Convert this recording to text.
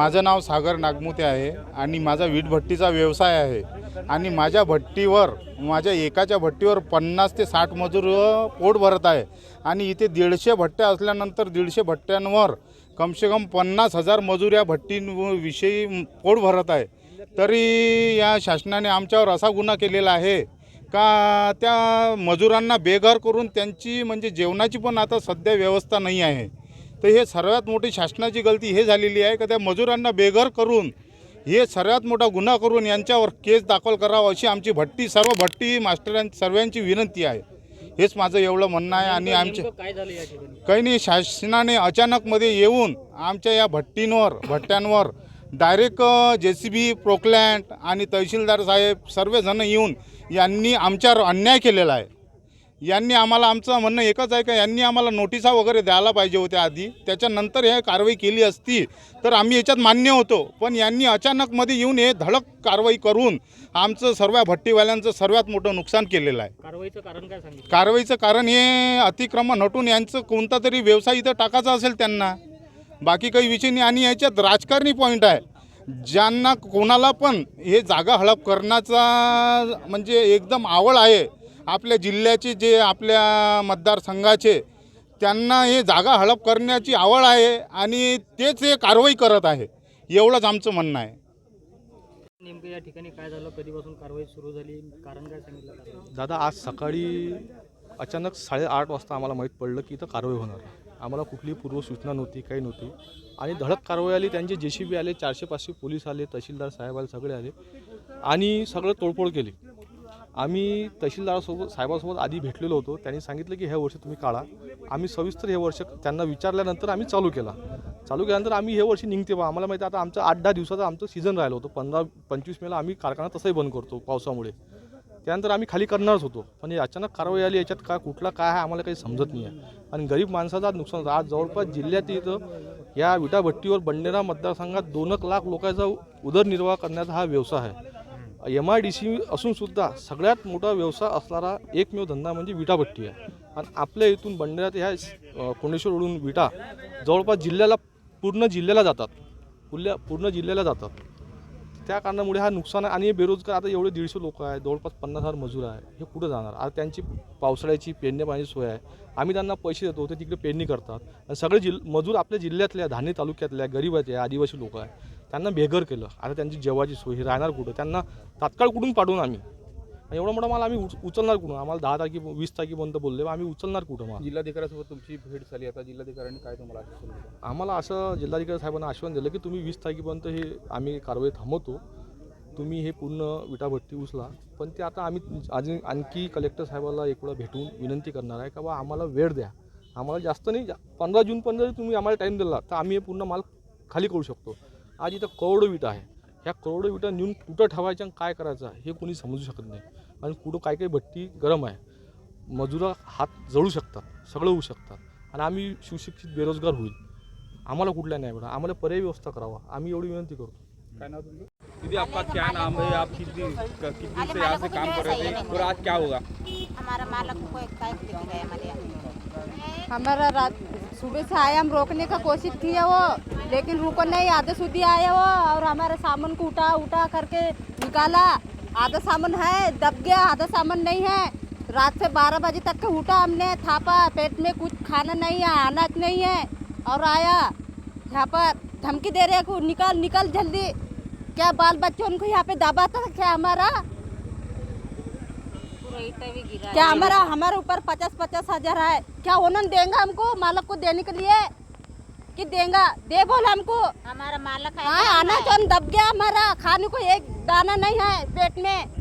माझं नाव सागर नागमुते आहे आणि माझा वीटभट्टीचा व्यवसाय आहे. आणि माझ्या भट्टीवर माझ्या एकाच्या भट्टीवर पन्नास ते साठ मजूर पोट भरत आहे. आणि इथे दीडशे भट्ट्या असल्यानंतर दीडशे भट्ट्यांवर कमसे कम पन्नास हजार मजूर या भट्टींविषयी पोट भरत आहे. तरी या शासनाने आमच्यावर असा गुन्हा केलेला आहे का त्या मजुरांना बेघर करून त्यांची म्हणजे जेवणाची पण आता सध्या व्यवस्था नाही आहे. तर हे सर्वात मोठी शासनाची गलती हे झालेली आहे का त्या मजुरांना बेघर करून हे सर्वात मोठा गुन्हा करून यांच्यावर केस दाखल करावा अशी आमची भट्टी सर्व भट्टी मास्टरां सर्वांची विनंती आहे. हेच माझं एवढं म्हणणं आहे आणि आमचे काही नाही शासनाने अचानकमध्ये येऊन आमच्या या भट्टींवर भट्ट्यांवर डायरेक्ट जे सी बी प्रोक्लँट आणि तहसीलदार साहेब सर्वजण येऊन यांनी आमच्यावर अन्याय केलेला आहे. यांनी आम्हाला आमचं म्हणणं एकच आहे का यांनी आम्हाला नोटिसा वगैरे द्यायला पाहिजे होत्या आधी. त्याच्यानंतर हे कारवाई केली असती तर आम्ही याच्यात मान्य होतो. पण यांनी अचानकमध्ये येऊन हे धडक कारवाई करून आमचं सर्व भट्टीवाल्यांचं सर्वात मोठं नुकसान केलेलं आहे. कारवाईचं कारण काय सांगितलं? कारवाईचं कारण हे अतिक्रमण हटून यांचं कोणता तरी व्यवसाय इथं टाकायचा असेल त्यांना. बाकी काही विषय नाही. आणि याच्यात राजकारणी पॉईंट आहे. ज्यांना कोणाला पण हे जागा हडप करण्याचा म्हणजे एकदम आवड आहे आपल्या जिल्ह्याचे जे आपल्या मतदारसंघाचे त्यांना हे जागा हडप करण्याची आवड आहे आणि तेच हे कारवाई करत आहे. एवढंच आमचं म्हणणं आहे. नेमकं या ठिकाणी काय झालं? कधीपासून कारवाई सुरू झाली? कारण काय सांगितलं? दादा आज सकाळी अचानक साडेआठ वाजता आम्हाला माहीत पडलं की इथं कारवाई होणार. आहे आम्हाला कुठली पूर्वसूचना नव्हती काही नव्हती. आणि धडक कारवाई आली त्यांचे जे सी बी आले चारशे पाचशे पोलीस आले तहसीलदार साहेब आले सगळे आले. आणि सगळं तोडफोड केली. आम्ही तहसीलदारासोबत साहेबासोबत आधी भेटलेलो होतो. त्यांनी सांगितलं की हे वर्ष तुम्ही काढा. आम्ही सविस्तर हे वर्ष त्यांना विचारल्यानंतर आम्ही चालू केला. चालू केल्यानंतर आम्ही हे वर्षी निघते बा आम्हाला माहिती आता आमचं आठ दहा दिवसाचं आमचं सीझन राहिलं होतं. पंधरा पंचवीस मेला आम्ही कारखाना तसंही बंद करतो पावसामुळे. त्यानंतर आम्ही खाली करणारच होतो. पण हे अचानक कारवाई आली याच्यात काय कुठला काय आहे आम्हाला काही समजत नाही आहे. आणि गरीब माणसाचं आज नुकसान आज जवळपास जिल्ह्यात इथं या विटाभट्टीवर बंडेरा मतदारसंघात दोन एक लाख लोकांचा उदरनिर्वाह करण्याचा हा व्यवसाय आहे. एम आय डी सी असूनसुद्धा सगळ्यात मोठा व्यवसाय असणारा एकमेव धंदा म्हणजे विटाभट्टी आहे. आणि आपल्या इथून बंडऱ्यात ह्या कोंडेश्वरवरून विटा जवळपास जिल्ह्याला पूर्ण जिल्ह्याला जातात. पुल्या पूर्ण जिल्ह्याला जातात. त्या कारणामुळे हा नुकसान आहे आणि हे बेरोजगार आता एवढे दीडशे लोक आहे जवळपास पन्नास हजार मजूर आहे हे कुठं जाणार? आता त्यांची पावसाळ्याची पेरणी पाण्याची सोय आहे. आम्ही त्यांना पैसे देतो ते तिकडे पेरणी करतात. आणि सगळे जिल मजूर आपल्या जिल्ह्यातल्या धान्य तालुक्यातल्या गरीब आहेत आदिवासी लोक आहे त्यांना बेघर केलं. आता त्यांची जेवाची सोय ही राहणार कुठं? त्यांना तात्काळ कुठून पाठवून आम्ही? आणि एवढा मोठा माल आम्ही उच- उचलणार कुठून? आम्हाला दहा तारखे वीस तारखेपर्यंत बोलले आम्ही उचलणार कुठं माल? जिल्हाधिकाऱ्यासोबत तुमची भेट झाली. आता जिल्हाधिकाऱ्यांनी काय तुम्हाला आश्वासन दिलं? आम्हाला असं जिल्हाधिकारी साहेबांना आश्वासन दिलं की तुम्ही वीस तारखेपर्यंत हे आम्ही कारवाई थांबवतो. तुम्ही हे पूर्ण विटाभट्टी उचला. पण ते आता आम्ही अजून आणखी कलेक्टर साहेबाला एक वेळा भेटून विनंती करणार आहे का बा आम्हाला वेळ द्या. आम्हाला जास्त नाही पंधरा जूनपर्यंत जरी तुम्ही आम्हाला टाईम दिला तर आम्ही हे पूर्ण माल खाली करू शकतो. आज इथं करोडो विटा आहे. ह्या करोडो विटा नेऊन कुठं ठेवायच्या आणि काय करायचं आहे हे कोणी समजू शकत नाही. आणि कुठं काय काही भट्टी गरम आहे मजुरा हात जळू शकतात सगळं होऊ शकतात. आणि आम्ही सुशिक्षित बेरोजगार होईल. आम्हाला कुठल्या नाही भेटा आम्हाला पर्यायी व्यवस्था करावा. आम्ही एवढी विनंती करतो. काय नाव तुमचं? दीदी आपका क्या नाम है? आप किस दिन क- किस दिन से यहाँ से काम कर रहे थे? और आज क्या होगा? हमारा मालक को एक गया हमारे यहाँ हमारा रात सुबह से आया हम रोकने का कोशिश किया वो, लेकिन रुको नहीं, आधे सुधी आया वो, और हमारे सामान को उठा उठा करके निकाला। आधा सामान है, दब गया, आधा सामान नहीं है। रात से बारह बजे तक का उठा हमने, थापा, पेट में कुछ खाना नहीं है, अनाज नहीं है, और आया। यहाँ पर धमकी दे रहे निकाल निकाल जल्दी। क्या बाल बच्चे उनको यहाँ पे दबाता क्या हमारा? क्या हमारा हमारे ऊपर पचास पचास हज़ार है? क्या उन्होंने देंगे हमको? मालक को देने के लिए? कि देगा? दे बोल हमको। हमारा मालक है। हाँ आना चौन दब गया हमारा। खाने को एक दाना नहीं है पेट में।